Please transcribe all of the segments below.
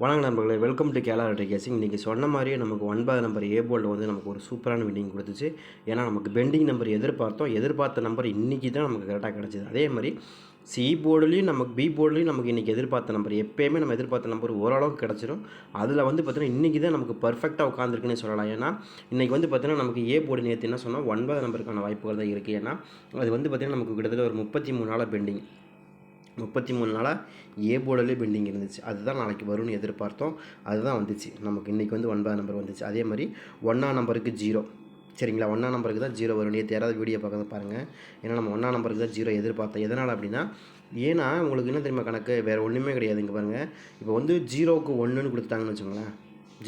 வணக்கம் நண்பர்களே welcome to கேலா கேசிங் இன்றைக்கி சொன்ன மாதிரியே நமக்கு ஒன்பது நம்பர் ஏ போல்டு வந்து நமக்கு ஒரு சூப்பரான வின்னிங் கொடுத்துச்சு. ஏன்னா நமக்கு பெண்டிங் நம்பர் எதிர்பார்த்தோம். எதிர்பார்த்த நம்பர் இன்றைக்கி தான் நமக்கு கரெக்டாக கிடச்சிது. அதே மாதிரி சி போர்டுலேயும் நமக்கு பி போர்டுலேயும் நமக்கு இன்றைக்கி எதிர்பார்த்த நம்பர் எப்போயுமே நம்ம எதிர்பார்த்த நம்பர் ஓரளவுக்கு கிடச்சிரும். அதில் வந்து பார்த்தீங்கன்னா இன்றைக்கி தான் நமக்கு பர்ஃபெக்டாக உட்காந்துருக்குன்னு சொல்லலாம். ஏன்னா இன்றைக்கி வந்து பார்த்தீங்கன்னா நமக்கு ஏ போர்டு நேற்று என்ன சொன்னால் ஒன்பது நம்பருக்கான வாய்ப்புகள் தான் இருக்குது ஏன்னா அது வந்து பார்த்திங்கன்னா நமக்கு கிட்டத்தட்ட ஒரு முப்பத்தி மூணு நாளாக பெண்டிங் முப்பத்தி மூணு நாளாக ஏ போர்டிலே பெண்டிங் இருந்துச்சு. அதுதான் நாளைக்கு வரும்னு எதிர்பார்த்தோம். அதுதான் வந்துச்சு. நமக்கு இன்றைக்கி வந்து ஒன்பதாம் நம்பர் வந்துச்சு. அதே மாதிரி ஒன்றாம் நம்பருக்கு ஜீரோ சரிங்களா? ஒன்றாம் நம்பருக்கு தான் ஜீரோ வரும். நேற்று யாராவது வீடியோ பார்க்கறது பாருங்கள் ஏன்னா நம்ம ஒன்றாம் நம்பருக்கு தான் ஜீரோ எதிர்பார்த்தோம். எதனால் அப்படின்னா ஏன்னா உங்களுக்கு என்ன தெரியுமா கணக்கு? வேறு ஒன்றுமே கிடையாது இங்கே பாருங்கள் இப்போ வந்து ஜீரோவுக்கு ஒன்றுன்னு கொடுத்துட்டாங்கன்னு வச்சுக்கோங்களேன்.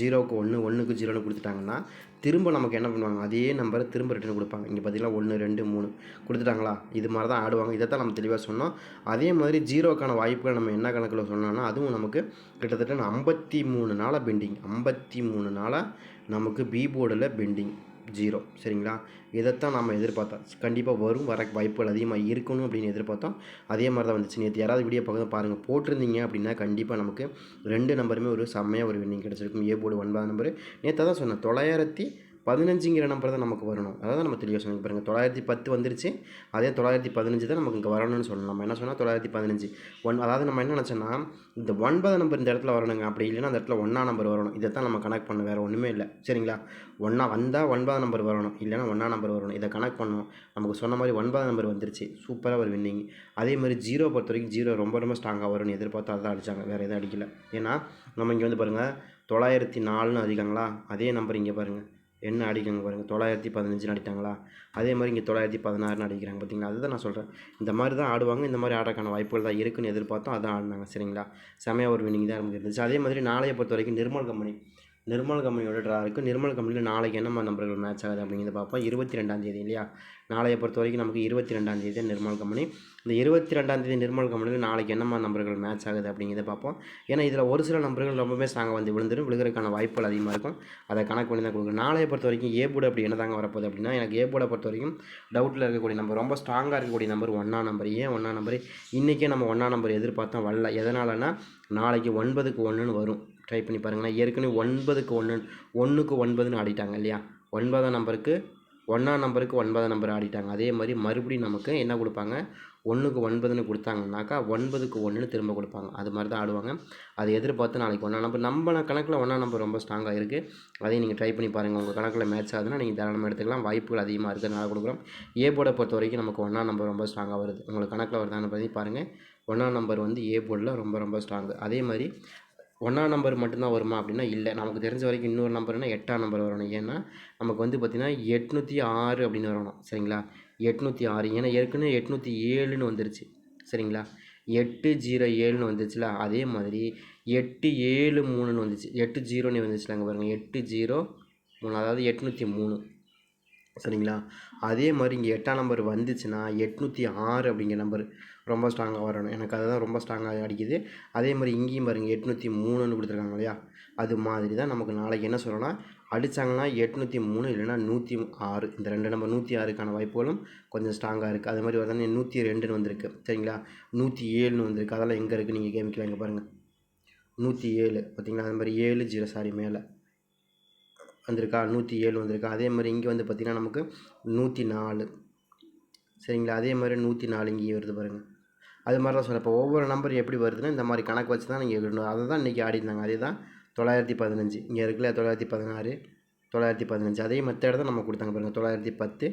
ஜீரோவுக்கு ஒன்று ஒன்றுக்கு ஜீரோன்னு கொடுத்துட்டாங்கன்னா திரும்ப நமக்கு என்ன பண்ணுவாங்க? அதே நம்பரை திரும்ப ரிட்டர்ன் கொடுப்பாங்க. இங்கே பார்த்தீங்கன்னா ஒன்று ரெண்டு மூணு. கொடுத்துட்டாங்களா? இது மாதிரி தான் ஆடுவாங்க. இதை தான் நம்ம தெளிவாக சொன்னோம். அதே மாதிரி ஜீரோக்கான வாய்ப்புகள் நம்ம என்ன கணக்கில் சொன்னோம்னா அதுவும் நமக்கு கிட்டத்தட்ட ஐம்பத்தி மூணு நாளாக பெண்டிங் ஐம்பத்தி மூணு நாளாக நமக்கு பி போர்டில் பெண்டிங் ஜீரோ சரிங்களா? இதைத்தான் நம்ம எதிர்பார்த்தோம். கண்டிப்பாக வரும் வர வாய்ப்புகள் அதிகமாக இருக்கணும் அப்படின்னு எதிர்பார்த்தோம். அதே மாதிரி தான் வந்துச்சு. நேற்று யாராவது வீடியோ பக்கத்தில் பாருங்கள் போட்டிருந்தீங்க அப்படின்னா கண்டிப்பாக நமக்கு ரெண்டு நம்பருமே ஒரு செம்மையாக ஒரு வின்னிங் கிடச்சிருக்கும். ஏ போர்டு ஒன்பது நம்பர் நேற்று தான் சொன்னேன் தொள்ளாயிரத்தி பதினஞ்சுங்கிற நம்பர் தான் நமக்கு வரணும். அதாவது நம்ம தெளிவாக சொன்னீங்க பாருங்கள் தொள்ளாயிரத்தி பத்து வந்துருச்சு. அதே தொள்ளாயிரத்தி பதினஞ்சு தான் நமக்கு இங்கே வரணும்னு சொல்லணும். நம்ம என்ன சொன்னால் தொள்ளாயிரத்தி பதினஞ்சு. ஒன் அதாவது நம்ம என்ன நினச்சோன்னா இந்த ஒன்பது நம்பர் இந்த இடத்துல வரணுங்க. அப்படி இல்லைன்னா அந்த இடத்துல ஒன்றா நம்பர் வரணும். இதை தான் நம்ம கனெக்ட் பண்ண வேறு ஒன்றுமே இல்லை. சரிங்களா? ஒன்றா வந்தால் ஒன்பதாம் நம்பர் வரணும். இல்லைன்னா ஒன்றா நம்பர் வரணும். இதை கனெக்ட் பண்ணணும். நமக்கு சொன்ன மாதிரி ஒன்பதாம் நம்பர் வந்துருச்சு. சூப்பராக ஒரு வின்னிங் அதே மாதிரி ஜீரோ பொறுத்த வரைக்கும் ஜீரோ ரொம்ப ரொம்ப ஸ்ட்ராங்காக வரும்னு எதிர்பார்த்து அதான் அடித்தாங்க வேறு எதுவும் அடிக்கல. ஏன்னா நம்ம இங்கே வந்து பாருங்கள் தொள்ளாயிரத்தி நாலுன்னு அதிகங்களா அதே நம்பர் இங்கே பாருங்கள் என்ன அடிக்கிறாங்க பாருங்கள் தொள்ளாயிரத்தி பதினஞ்சுன்னு அடித்தாங்களா அதே மாதிரி இங்கே தொள்ளாயிரத்தி பதினாறுன்னு அடிக்கிறாங்க பார்த்தீங்களா அதுதான் நான் சொல்கிறேன் இந்த மாதிரி தான் ஆடுவாங்க இந்த மாதிரி ஆடுறக்கான வாய்ப்புகள் தான் இருக்குன்னு எதிர்பார்த்தோம் அதான் ஆடினாங்க சரிங்களா? செமையாக ஒரு வினிங் தான் நமக்கு இருந்துச்சு. அதே மாதிரி நாளைய பொறுத்த வரைக்கும் நிர்மல் கம்பெனி நிர்மல் கம்பெனியோட ட்ரா இருக்குது நிர்மல் கம்பெனியில் நாளைக்கு என்னம்மா நம்பர்கள் மேட்ச் ஆகுது அப்படிங்கிறத பார்ப்போம். இருபத்தி ரெண்டாம் தேதி இல்லையா? நாளைய பொறுத்த வரைக்கும் நமக்கு இருபத்தி ரெண்டாம் தேதி நிர்மல் கம்பெனி. இந்த இருபத்தி ரெண்டாம் தேதி நிர்மல் கம்பெனியில் நாளைக்கு என்னம்மா நம்பர்கள் மேட்ச் ஆகுது அப்படிங்கிறத பார்ப்போம். ஏன்னா இதில் ஒரு சில நம்பர்கள் ரொம்பவே ஸ்ட்ராங்காக வந்து விழுந்துடும் விழுகிறதுக்கான வாய்ப்புகள் அதிகமாக இருக்கும். அதை கணக்கு பண்ணி தான் கொடுக்குறோம் நாளைய பொறுத்த வரைக்கும் ஏ போர்டு அப்படி என்ன தாங்க வரப்போகுது அப்படின்னா எனக்கு ஏ போர்டை பொறுத்த வரைக்கும் டவுட்டில் இருக்கக்கூடிய நம்பர் ரொம்ப ஸ்ட்ராங்காக இருக்கக்கூடிய நம்பர் ஒன்றா நம்பர் ஏன் ஒன்றா நம்பர் இன்றைக்கே நம்ம ஒன்றா நம்பர் எதிர்பார்த்தோம் வரல. எதனாலனா நாளைக்கு ஒன்பதுக்கு ஒன்றுன்னு வரும். ட்ரை பண்ணி பாருங்களேன். ஏற்கனவே ஒன்பதுக்கு ஒன்று ஒன்றுக்கு ஒன்பதுன்னு ஆடிட்டாங்க இல்லையா? ஒன்பதாம் நம்பருக்கு ஒன்றாம் நம்பருக்கு ஒன்பதாம் நம்பர் ஆடிட்டாங்க. அதே மாதிரி மறுபடியும் நமக்கு என்ன கொடுப்பாங்க? ஒன்றுக்கு ஒன்பதுன்னு கொடுத்தாங்கனாக்கா ஒன்பதுக்கு ஒன்றுன்னு திரும்ப கொடுப்பாங்க. அது மாதிரி தான் ஆடுவாங்க. அதை எதிர்பார்த்து நாளைக்கு ஒன்றா நம்பர் நம்ம கணக்கில் ஒன்றா நம்பர் ரொம்ப ஸ்ட்ராங்காக இருக்குது அதையும் நீங்கள் ட்ரை பண்ணி பாருங்கள் உங்கள் கணக்கில் மேட்ச் ஆகுதுன்னா நீங்கள் தாராளமாக எடுத்துக்கலாம். வாய்ப்புகள் அதிகமாக இருக்கிறதுனால கொடுக்குறோம். ஏ போர்டை பொறுத்த வரைக்கும் நமக்கு ஒன்றா நம்பர் ரொம்ப ஸ்ட்ராங்காக வருது. உங்களுக்கு கணக்கில் வருதான்னு பற்றி பாருங்கள் ஒன்றாம் நம்பர் வந்து ஏ போர்டில் ரொம்ப ரொம்ப ஸ்ட்ராங்கு அதே மாதிரி ஒன்றாம் நம்பர் மட்டும்தான் வருமா அப்படின்னா இல்லை. நமக்கு தெரிஞ்ச வரைக்கும் இன்னொரு நம்பர்னா எட்டாம் நம்பர் வரணும். ஏன்னா நமக்கு வந்து பார்த்திங்கன்னா எட்நூற்றி ஆறு அப்படின்னு வரணும். சரிங்களா? எட்நூற்றி ஆறு. ஏன்னா ஏற்கனவே எட்நூற்றி ஏழுன்னு வந்துருச்சு. சரிங்களா? எட்டு ஜீரோ ஏழுன்னு வந்துச்சுல அதே மாதிரி எட்டு ஏழு மூணுன்னு வந்துச்சு. எட்டு ஜீரோன்னு வந்துச்சுல அங்கே பாருங்கள் எட்டு ஜீரோ மூணு அதாவது எட்நூற்றி மூணு. சரிங்களா? அதே மாதிரி இங்கே எட்டாம் நம்பர் வந்துச்சுன்னா எட்நூற்றி ஆறு அப்படிங்கிற நம்பர் ரொம்ப ஸ்ட்ராங்காக வரணும். எனக்கு அதுதான் ரொம்ப ஸ்ட்ராங்காக அடிக்குது. அதே மாதிரி இங்கேயும் பாருங்கள் எட்நூற்றி மூணுன்னு கொடுத்துருக்காங்க இல்லையா? அது மாதிரி தான் நமக்கு நாளைக்கு என்ன சொல்லணும்னா அடித்தாங்கன்னா எட்நூற்றி மூணு இல்லைன்னா நூற்றி ஆறு. இந்த ரெண்டு நம்பர் நூற்றி ஆறுக்கான வாய்ப்புகளும் கொஞ்சம் ஸ்ட்ராங்காக இருக்குது அது மாதிரி வருதுன்னா நூற்றி ரெண்டுன்னு வந்திருக்கு. சரிங்களா? நூற்றி ஏழுன்னு வந்திருக்கு. அதெல்லாம் எங்கே இருக்குது நீங்கள் கேமிக்கலாம் இங்கே பாருங்கள் நூற்றி ஏழு. பார்த்தீங்களா அது மாதிரி ஏழு ஜீரோ சாரி மேலே வந்திருக்கா? நூற்றி ஏழு வந்திருக்கா? அதே மாதிரி இங்கே வந்து பார்த்திங்கன்னா நமக்கு நூற்றி நாலு. சரிங்களா? அதே மாதிரி நூற்றி நாலு இங்கேயும் வருது பாருங்கள் அது மாதிரி தான் இப்போ ஒவ்வொரு நம்பர் எப்படி வருதுன்னா இந்த மாதிரி கணக்கு வச்சு தான் நீங்கள் எழுதணும். அதை தான் இன்றைக்கி ஆடிருந்தாங்க அதே தான் தொள்ளாயிரத்தி பதினஞ்சு. இங்கே இருக்குல்ல தொள்ளாயிரத்தி பதினாறு தொள்ளாயிரத்தி பதினஞ்சு. அதே மெத்தேடு தான் நம்ம கொடுத்தாங்க பாருங்கள் தொள்ளாயிரத்தி பத்து.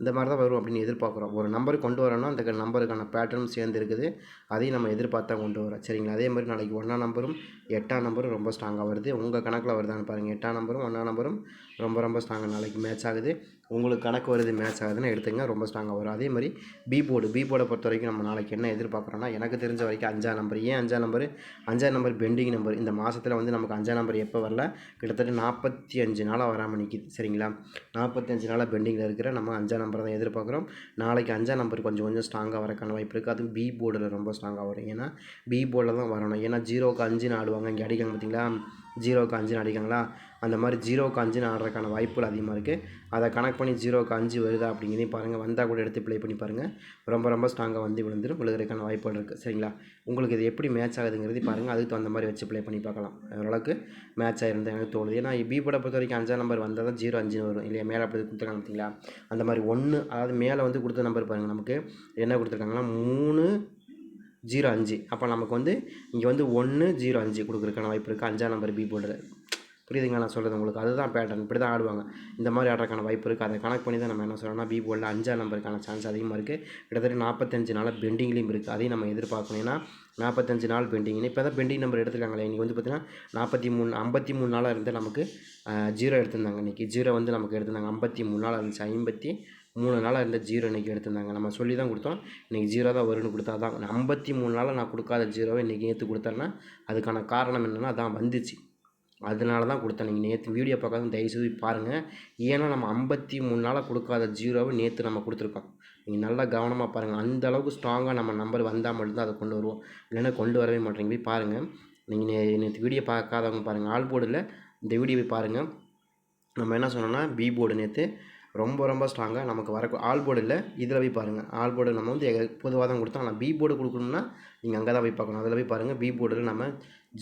இந்த மாதிரி தான் வரும் அப்படின்னு எதிர்பார்க்குறோம். ஒரு நம்பர் கொண்டு வரணும்னா அந்த நம்பருக்கான பேட்டர்னும் சேர்ந்து இருக்குது. அதையும் நம்ம எதிர்பார்த்தா கொண்டு வரோம் சரிங்களா? அதே மாதிரி நாளைக்கு ஒன்றாம் நம்பரும் எட்டாம் நம்பரும் ரொம்ப ஸ்ட்ராங்காக வருது. உங்கள் கணக்கில் வருதான்னு பாருங்கள் எட்டாம் நம்பரும் ஒன்றாம் நம்பரும் ரொம்ப ரொம்ப ஸ்ட்ராங்காக நாளைக்கு மேட்ச் ஆகுது. உங்களுக்கு கணக்கு வருது மேட்ச் ஆகுதுன்னு எடுத்துங்க ரொம்ப ஸ்ட்ராங்காக வரும். அதே மாதிரி பி போர்டு பி போர்டை பொறுத்த வரைக்கும் நம்ம நாளைக்கு என்ன எதிர்பார்க்குறோன்னா எனக்கு தெரிஞ்ச வரைக்கும் அஞ்சாம் நம்பர் ஏன் அஞ்சாம் நம்பர் அஞ்சாம் நம்பர் பெண்டிங் நம்பர் இந்த மாதத்தில் வந்து நமக்கு அஞ்சாம் நம்பர் எப்போ வரல? கிட்டத்தட்ட நாற்பத்தி அஞ்சு நாளாக வராமல் நிற்கிது சரிங்களா? நாற்பத்தி அஞ்சு நாளாக பெண்டிங்கில் இருக்கிற நம்ம அஞ்சாம் நம்பரை தான் எதிர்பார்க்குறோம். நாளைக்கு அஞ்சாம் நம்பர் கொஞ்சம் கொஞ்சம் ஸ்ட்ராங்காக வரக்கான வாய்ப்பு இருக்குது அதுவும் பி போர்டில் ரொம்ப ஸ்ட்ராங்காக வரும். ஏன்னா பி போர்டில் தான் வரணும். ஏன்னா ஜீரோக்கு அஞ்சுன்னு ஆடுவாங்க. இங்கே அடிக்காங்க பார்த்தீங்களா ஜீரோவுக்கு அஞ்சுன்னு அடிக்காங்களா அந்த மாதிரி ஜீரோவுக்கு அஞ்சுன்னு ஆடுறதுக்கான வாய்ப்புகள் அதிகமாக இருக்குது அதை கணக்கு பண்ணி ஜீரோவுக்கு அஞ்சு வருதா அப்படிங்கிறதையும் பாருங்கள் வந்தால் கூட எடுத்து ப்ளே பண்ணி பாருங்கள் ரொம்ப ரொம்ப ஸ்ட்ராங்காக வந்து விழுந்துடும் விழுகிறதுக்கான வாய்ப்புகள் இருக்குது சரிங்களா? உங்களுக்கு இது எப்படி மேட்ச் ஆகுதுங்கிறது பாருங்கள் அதுக்கு தகுந்த மாதிரி வச்சு ப்ளே பண்ணி பார்க்கலாம். ஓரளவுக்கு மேட்ச் ஆகிருந்தது எனக்கு தோணுது. ஏன்னா பி போட பொறுத்த வரைக்கும் அஞ்சாம் நம்பர் வந்தால் தான் ஜீரோ அஞ்சுன்னு வரும். இல்லையா? மேலே அப்படி கொடுத்துருக்காங்க பார்த்தீங்களா? அந்த மாதிரி ஒன்று அதாவது மேலே வந்து கொடுத்த நம்பர் பாருங்கள் நமக்கு என்ன கொடுத்துருக்காங்கன்னா மூணு ஜீரோ அஞ்சு. அப்போ நமக்கு வந்து இங்கே வந்து ஒன்று ஜீரோ அஞ்சு கொடுக்குறதுக்கான வாய்ப்பு இருக்குது அஞ்சாம் நம்பர் பி போடுறது புரியுதுங்களா? நான் சொல்கிறது உங்களுக்கு. அதுதான் பேட்டர்ன் இப்படி தான் ஆடுவாங்க. இந்த மாதிரி ஆடுறதுக்கான வாய்ப்பு இருக்குது அதை கணக்கு பண்ணி தான் நம்ம என்ன சொல்கிறோம்னா பி போர்டில் அஞ்சாம் நம்பருக்கான சான்ஸ் அதிகமாக இருக்குது கிட்டத்தட்ட நாற்பத்தஞ்சு நாள் பெண்டிங்லேயும் இருக்குது அதையும் நம்ம எதிர்பார்க்கணும். ஏன்னா நாற்பத்தஞ்சு நாள் பெண்டிங்னு இப்போ தான் பெண்டிங் நம்பர் எடுத்துருக்காங்களே. இன்றைக்கி வந்து பார்த்தீங்கன்னா நாற்பத்தி மூணு ஐம்பத்தி மூணு நாளாக இருந்து நமக்கு ஜீரோ எடுத்திருந்தாங்க இன்றைக்கி ஜீரோ வந்து நமக்கு எடுத்திருந்தாங்க. ஐம்பத்தி மூணு நாள் இருந்துச்சு. ஐம்பத்தி மூணு நாளாக இருந்த ஜீரோ இன்றைக்கி எடுத்திருந்தாங்க. நம்ம சொல்லி தான் கொடுத்தோம். இன்றைக்கி ஜீரோ தான் வரும்னு கொடுத்தா தான் ஐம்பத்தி மூணு நாளாக நான் கொடுக்காத ஜீரோவை இன்றைக்கி ஏற்று கொடுத்தேன்னா அதுக்கான காரணம் என்னென்னா அதான் வந்துச்சு. அதனால தான் கொடுத்தேன் நீங்கள் நேற்று வீடியோ பார்க்காத தயவுசெய்து பாருங்கள் ஏன்னா நம்ம ஐம்பத்தி மூணு நாளாக கொடுக்காத ஜீரோவை நேற்று நம்ம கொடுத்துருக்கோம். நீங்கள் நல்லா கவனமாக பாருங்கள் அந்த அளவுக்கு ஸ்ட்ராங்காக நம்ம நம்பர் வந்தால் மட்டும்தான் அதை கொண்டு வருவோம். இல்லைன்னா கொண்டு வரவே மாட்டேங்க. போய் பாருங்கள் நீங்கள் நே நேற்று வீடியோ பார்க்காதவங்க பாருங்கள் ஆல் போர்டில் இந்த வீடியோ போய் பாருங்கள் நம்ம என்ன சொன்னோன்னா பி போர்டு நேற்று ரொம்ப ரொம்ப ஸ்ட்ராங்காக நமக்கு வர ஆல் போர்டு இல்லை. இதில் போய் பாருங்கள் ஆல் போர்டு நம்ம வந்து பொதுவாக தான் கொடுத்தோம். ஆனால் பி போர்டு கொடுக்கணும்னா நீங்கள் அங்கே தான் போய் பார்க்கணும். அதில் போய் பாருங்கள் பி போர்டில் நம்ம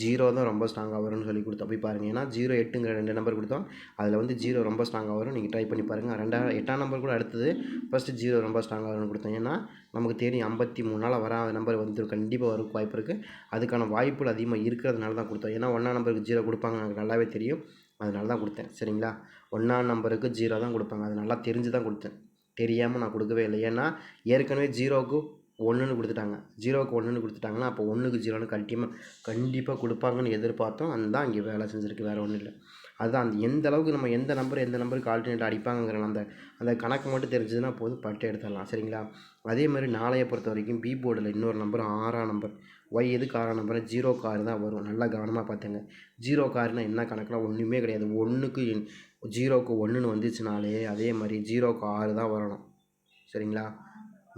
ஜீரோ தான் ரொம்ப ஸ்ட்ராங்காக வரும்னு சொல்லி கொடுத்தோம். போய் பாருங்கள் ஏன்னா ஜீரோ எட்டுங்கிற ரெண்டு நம்பர் கொடுத்தோம். அதில் வந்து ஜீரோ ரொம்ப ஸ்ட்ராங்காக வரும். நீங்கள் ட்ரை பண்ணி பாருங்கள் ரெண்டாவது எட்டாம் நம்பர் கூட அடுத்தது. ஃபஸ்ட்டு ஜீரோ ரொம்ப ஸ்ட்ராங்காக வரும்னு கொடுத்தோம். ஏன்னா நமக்கு தெரியும் ஐம்பத்தி மூணு நாள் வராத நம்பர் வந்து கண்டிப்பாக வரும். வாய்ப்பு இருக்குது அதுக்கான வாய்ப்புகள் அதிகமாக இருக்கிறதுனால தான் கொடுத்தோம். ஏன்னா ஒன்றாம் நம்பருக்கு ஜீரோ கொடுப்பாங்க எனக்கு நல்லாவே தெரியும். அதனால தான் கொடுத்தேன் சரிங்களா? ஒன்றாம் நம்பருக்கு ஜீரோ தான் கொடுப்பாங்க. அது நல்லா தெரிஞ்சு தான் கொடுத்தேன். தெரியாமல் நான் கொடுக்கவே இல்லை. ஏன்னா ஏற்கனவே ஜீரோவுக்கு ஒன்றுன்னு கொடுத்துட்டாங்க. ஜீரோவுக்கு ஒன்றுன்னு கொடுத்துட்டாங்கன்னா அப்போ ஒன்றுக்கு ஜீரோன்னு கண்டிப்பாக கண்டிப்பாக கொடுப்பாங்கன்னு எதிர்பார்த்தோம். அந்த தான் இங்கே வேலை செஞ்சுருக்கு வேறு ஒன்றும் இல்லை. அதுதான் அந்த எந்த அளவுக்கு நம்ம எந்த நம்பர் எந்த நம்பருக்கு ஆல்டர்னேட் அடிப்பாங்கிற அந்த அந்த கணக்கு மட்டும் தெரிஞ்சதுன்னா போதும் பட்டு எடுத்துடலாம். சரிங்களா? அதே மாதிரி நாளையை பொறுத்த வரைக்கும் பி போர்டில் இன்னொரு நம்பர் ஆறாம் நம்பர் ஒய் எதுக்கு ஆறாம் நம்பர் ஜீரோ கார் தான் வரும். நல்லா கவனமாக பார்த்துங்க. ஜீரோ கார்னால் என்ன கணக்குனா ஒன்றுமே கிடையாது. ஒன்றுக்கு ஜீரோக்கு ஒன்றுன்னு வந்துச்சுனாலே அதே மாதிரி ஜீரோக்கு ஆறு தான் வரணும். சரிங்களா?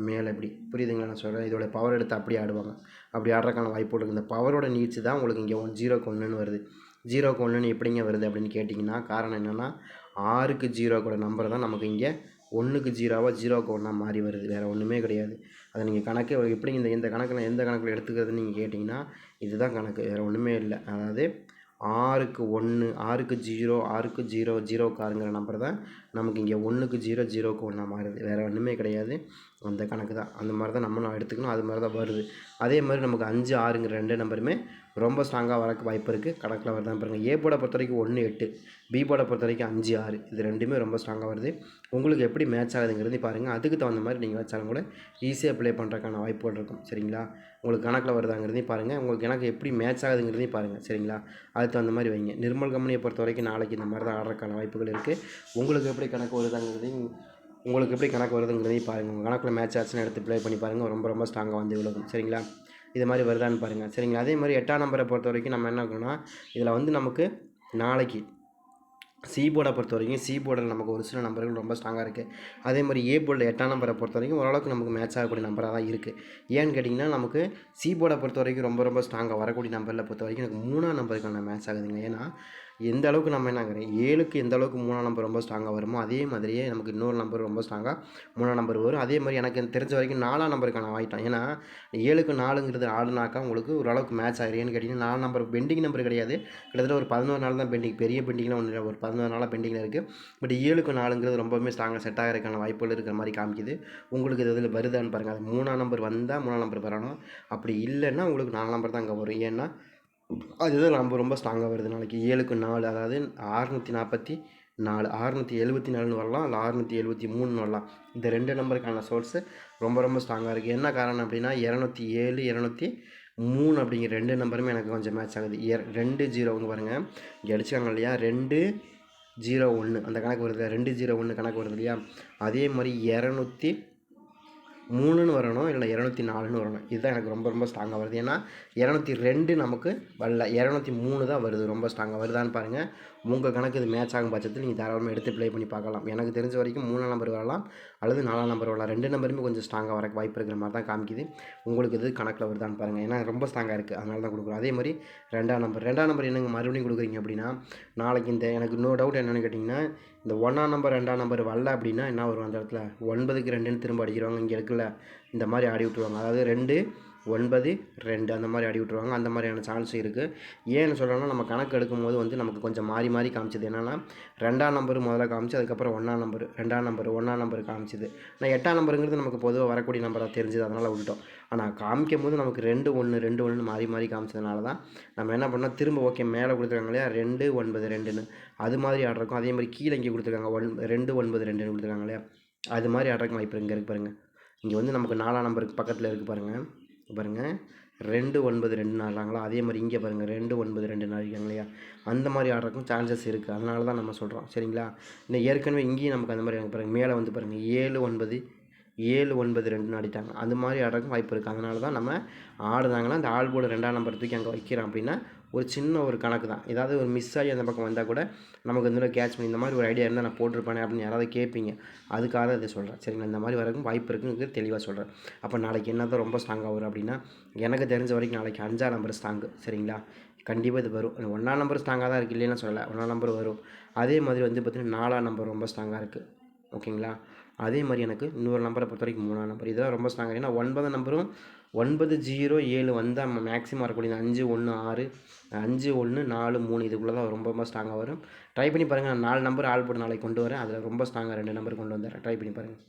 மேலே இப்படி புரியுதுங்களா? நான் சொல்கிறேன் இதோட பவர் எடுத்து அப்படி ஆடுவாங்க. அப்படி ஆடுறதுக்கான வாய்ப்பு இருக்குது இந்த பவரோட நீட்ஸ் தான் உங்களுக்கு இங்கே ஒன் ஜீரோக்கு ஒன்றுன்னு வருது. ஜீரோக்கு ஒன்றுன்னு எப்படிங்க வருது அப்படின்னு கேட்டிங்கன்னா காரணம் என்னென்னா ஆறுக்கு ஜீரோக்கோட நம்பர் தான் நமக்கு இங்கே ஒன்றுக்கு ஜீரோவாக ஜீரோக்கு ஒன்றா மாறி வருது. வேறு ஒன்றுமே கிடையாது. அதை நீங்கள் கணக்கு எப்படி இந்த இந்த கணக்கில் எந்த கணக்கில் எடுத்துக்கிறதுன்னு நீங்கள் கேட்டிங்கன்னா இதுதான் கணக்கு. வேறு ஒன்றுமே இல்லை. அதாவது ஆறுக்கு ஒன்று ஆறுக்கு ஜீரோ ஆறுக்கு ஜீரோ ஜீரோக்கு ஆறுங்கிற நம்பர் தான் நமக்கு இங்கே ஒன்றுக்கு ஜீரோ ஜீரோக்கு ஒன்றா மாறுது. வேறு ஒன்றுமே கிடையாது. அந்த கணக்கு தான். அந்த மாதிரி தான் நம்ம நான் எடுத்துக்கணும். அது மாதிரி தான் வருது. அதே மாதிரி நமக்கு அஞ்சு ஆறுங்கிற ரெண்டு நம்பருமே ரொம்ப ஸ்ட்ராங்காக வரக்கு வாய்ப்பு இருக்குது கணக்கில் வருதான் பாருங்கள் ஏ போட பொறுத்த வரைக்கும் ஒன்று எட்டு. பி போட பொறுத்த வரைக்கும் அஞ்சு ஆறு. இது ரெண்டுமே ரொம்ப ஸ்ட்ராங்காக வருது. உங்களுக்கு எப்படி மேட்ச் ஆகுதுங்கிறது பாருங்கள் அதுக்கு தகுந்த மாதிரி நீங்கள் வச்சாலும் கூட ஈஸியாக ப்ளே பண்ணுறதுக்கான வாய்ப்புகள் இருக்கும். சரிங்களா? உங்களுக்கு கணக்கில் வருதாங்கிறதையும் பாருங்கள் உங்களுக்கு எனக்கு எப்படி மேட்ச் ஆகுதுங்கிறதையும் பாருங்கள் சரிங்களா? அதுக்கு தகுந்த மாதிரி வைங்க. நிர்மல் கம்பெனியை பொறுத்த வரைக்கும் நாளைக்கு இந்த மாதிரி தான் ஆடுறதுக்கான வாய்ப்புகள் இருக்குது உங்களுக்கு எப்படி கணக்கு வருதாங்கிறதையும் உங்களுக்கு எப்படி கணக்கு வருதுங்கிறதையும் பாருங்கள் உங்கள் கணக்கில் மேட்ச் ஆச்சுன்னு எடுத்து ப்ளே பண்ணி பாருங்கள் ரொம்ப ரொம்ப ஸ்ட்ராங்காக வந்து விழுகும். சரிங்களா? இது மாதிரி வருதான்னு பாருங்கள் சரிங்களா? அதே மாதிரி எட்டாம் நம்பரை பொறுத்த வரைக்கும் நம்ம என்ன இருக்கணும்னா இதில் வந்து நமக்கு நாளைக்கு சி போர்டை பொறுத்த வரைக்கும் சி போர்டில் நமக்கு ஒரு சில நம்பர்கள் ரொம்ப ஸ்ட்ராங்காக இருக்குது அதே மாதிரி ஏ போர்டில் எட்டாம் நம்பரை பொறுத்த வரைக்கும் ஓரளவுக்கு நமக்கு மேட்ச் ஆகக்கூடிய நம்பராக தான் இருக்குது ஏன்னு கேட்டிங்கன்னா நமக்கு சி போர்டை பொறுத்த வரைக்கும் ரொம்ப ரொம்ப ஸ்ட்ராங்காக வரக்கூடிய நம்பரில் பொறுத்த வரைக்கும் எனக்கு மூணாம் நம்பருக்கான மேட்ச் ஆகுதுங்க. ஏன்னா எந்த அளவுக்கு நம்ம என்னங்கிறேன் ஏழுக்கு எந்த அளவுக்கு மூணாம் நம்பர் ரொம்ப ஸ்ட்ராங்காக வருமோ அதே மாதிரியே நமக்கு இன்னொரு நம்பர் ரொம்ப ஸ்ட்ராங்காக மூணாம் நம்பர் வரும். அதே மாதிரி எனக்கு தெரிஞ்ச வரைக்கும் நாலாம் நம்பருக்கான வாய்ட்டான் ஏன்னா ஏழுக்கு நாலுங்கிறது ஆடுனாக்கா உங்களுக்கு ஓரளவுக்கு மேட்ச் ஆகிரு ஏன்னு கேட்டிங்கன்னா நாலு நம்பர் பெண்டிங் நம்பர் கிடையாது. கிட்டத்தட்ட ஒரு பதினோரு நாள் தான் பெண்டிங் பெரிய பெண்டிங்லாம் ஒன்று ஒரு பதினோரு நாளாக பெண்டிங்கில் இருக்குது பட் ஏழுக்கு நாலுங்கிறது ரொம்பவுமே ஸ்ட்ராங்காக செட் ஆகிறதுக்கான வாய்ப்புகள் இருக்கிற மாதிரி காமிக்குது. உங்களுக்கு இது இதில் வருதான்னு பாருங்கள் அது மூணாம் நம்பர் வந்தால் மூணாம் நம்பர் வரணும். அப்படி இல்லைன்னா உங்களுக்கு நாலாம் நம்பர் தான் அங்கே வரும். ஏன்னா அதுதான் நம்ம ரொம்ப ஸ்ட்ராங்காக வருது. நாளைக்கு ஏழுக்கு நாலு அதாவது ஆறுநூற்றி நாற்பத்தி நாலு ஆறுநூற்றி எழுபத்தி நாலுன்னு வரலாம். இல்லை ஆறுநூற்றி எழுபத்தி மூணுன்னு வரலாம். இந்த ரெண்டு நம்பருக்கான சோர்ஸு ரொம்ப ரொம்ப ஸ்ட்ராங்காக இருக்குது என்ன காரணம் அப்படின்னா இரநூத்தி ஏழு இரநூத்தி மூணு அப்படிங்கிற ரெண்டு நம்பருமே எனக்கு கொஞ்சம் மேட்ச் ஆகுது. ரெண்டு ஜீரோங்க பாருங்கள் இங்கே அடிச்சாங்க இல்லையா? ரெண்டு ஜீரோ ஒன்று அந்த கணக்கு வருது ரெண்டு ஜீரோ ஒன்று கணக்கு வருது இல்லையா? அதே மாதிரி இரநூத்தி மூணுன்னு வரணும் இல்லை இரநூத்தி நாலுன்னு வரணும். இதுதான் எனக்கு ரொம்ப ரொம்ப ஸ்ட்ராங்காக வருது. ஏன்னா இரநூத்தி ரெண்டு நமக்கு வரல. இரநூத்தி மூணு தான் வருது. ரொம்ப ஸ்ட்ராங்காக வருதான்னு பாருங்கள் உங்கள் கணக்கு இது மேட்ச் ஆகும் பட்சத்தில் நீங்கள் தாராளமாக எடுத்து ப்ளே பண்ணி பார்க்கலாம். எனக்கு தெரிஞ்ச வரைக்கும் மூணாம் நம்பர் வரலாம் அல்லது நாலாம் நம்பர் வரலாம். ரெண்டு நம்பருமே கொஞ்சம் ஸ்ட்ராங்காக வர வாய்ப்பு இருக்கிற மாதிரி தான் காமிக்குது. உங்களுக்கு இது கணக்கில் வருதான்னு பாருங்கள் ஏன்னா ரொம்ப ஸ்ட்ராங்காக இருக்குது அதனால தான் கொடுக்குறோம். அதே மாதிரி ரெண்டாம் நம்பர் ரெண்டாம் நம்பர் என்னங்க மறுபடியும் கொடுக்குறீங்க அப்படின்னா நாளைக்கு இந்த எனக்கு இன்னொரு டவுட் என்னென்னு கேட்டிங்கன்னா இந்த ஒன்றாம் நம்பர் ரெண்டாம் நம்பர் வரல அப்படின்னா என்ன வரும்? அந்த இடத்துல ஒன்பதுக்கு ரெண்டுன்னு திரும்ப அடிக்கிறவங்க இங்கே இருக்குல்ல இந்த மாதிரி ஆடி விட்ருவாங்க அதாவது ரெண்டு ஒன்பது ரெண்டு அந்த மாதிரி அடி விட்ருவாங்க அந்த மாதிரியான சான்ஸ் இருக்குது ஏன்னு சொல்லணும்னா நம்ம கணக்கு எடுக்கும்போது வந்து நமக்கு கொஞ்சம் மாறி மாறி காமிச்சது. என்னென்னா ரெண்டாம் நம்பர் முதல்ல காமிச்சு அதுக்கப்புறம் ஒன்றாம் நம்பர் ரெண்டாம் நம்பர் ஒன்றாம் நம்பர் காமிச்சது. ஆனால் எட்டாம் நம்பருங்கிறது நமக்கு பொதுவாக வரக்கூடிய நம்பராக தெரிஞ்சது. அதனால் விட்டுட்டோம். ஆனால் காமிக்கும் போது நமக்கு ரெண்டு ஒன்று ரெண்டு ஒன்று மாறி மாறி காமிச்சதுனால தான் நம்ம என்ன பண்ணோம்? திரும்ப ஓகே மேலே கொடுத்துருக்காங்க இல்லையா? ரெண்டு ஒன்பது ரெண்டுன்னு. அது மாதிரி ஆர்டர் இருக்கும். அதே மாதிரி கீழே இங்கே கொடுத்துருக்காங்க. ஒன் ரெண்டு ஒன்பது ரெண்டுன்னு கொடுத்துருக்காங்க இல்லையா? அது மாதிரி ஆர்டருக்கு வாய்ப்பு இங்கே இருக்குது பாருங்கள் இங்கே வந்து நமக்கு நாலாம் நம்பருக்கு பக்கத்தில் இருக்குது பாருங்கள் பாருங்கள் ரெண்டு ஒன்பது ரெண்டு நாளாங்களா அதே மாதிரி இங்கே பாருங்கள் ரெண்டு ஒன்பது ரெண்டு நாளிக்காங்க இல்லையா? அந்த மாதிரி ஆடுறதுக்கும் சான்சஸ் இருக்குது அதனால தான் நம்ம சொல்கிறோம் சரிங்களா? இந்த ஏற்கனவே இங்கேயும் நமக்கு அந்த மாதிரி பாருங்கள் மேலே வந்து பாருங்கள் ஏழு ஒன்பது ஏழு ஒன்பது ரெண்டுன்னு ஆடிட்டாங்க. அந்த மாதிரி ஆடுறதுக்கு வாய்ப்பு இருக்குது அதனால தான் நம்ம ஆடுனாங்கன்னா அந்த ஆள் போர்டு ரெண்டாம் நம்பர் தூக்கி அங்கே வைக்கிறோம் அப்படின்னா ஒரு சின்ன ஒரு கணக்கு தான். ஏதாவது ஒரு மிஸ் ஆகி அந்த பக்கம் வந்தால் கூட நமக்கு இந்த கேட்ச் பண்ணி இந்த மாதிரி ஒரு ஐடியா இருந்தால் நான் போட்டிருப்பேன் அப்படின்னு யாராவது கேட்பீங்க. அதுக்காக தான் இதை சொல்கிறேன் சரிங்களா? இந்த மாதிரி வரக்கும் வாய்ப்பு இருக்குங்கிறது தெளிவாக சொல்கிறேன் அப்போ நாளைக்கு என்ன தான் ரொம்ப ஸ்ட்ராங்காக வரும் அப்படின்னா எனக்கு தெரிஞ்ச வரைக்கும் நாளைக்கு அஞ்சாம் நம்பர் ஸ்ட்ராங்கு சரிங்களா? கண்டிப்பாக இது வரும். ஒன்றாம் நம்பர் ஸ்ட்ராங்காக தான் இருக்குது இல்லைன்னு சொல்லலை. ஒன்றாம் நம்பர் வரும். அதே மாதிரி வந்து பார்த்திங்கன்னா நாலாம் நம்பர் ரொம்ப ஸ்ட்ராங்காக இருக்குது ஓகேங்களா? அதே மாதிரி எனக்கு இன்னொரு நம்பரை பொறுத்த வரைக்கும் மூணாம் நம்பர் இதெல்லாம் ரொம்ப ஸ்ட்ராங்காக ஏன்னா ஒன்பது நம்பரும் ஒன்பது ஜீரோ ஏழு வந்தால் நம்ம மேக்ஸிமம் வரக்கூடிய அஞ்சு ஒன்று ஆறு அஞ்சு ஒன்று நாலு மூணு இதுக்குள்ளே தான் ரொம்ப ரொம்ப ஸ்ட்ராங்காக வரும். ட்ரை பண்ணி பாருங்கள் நான் நாலு நம்பர் ஆள் போட்டு நாளைக்கு கொண்டு வரேன். அதில் ரொம்ப ஸ்ட்ராங்காக ரெண்டு நம்பர் கொண்டு வந்துடுறேன் ட்ரை பண்ணி பாருங்கள்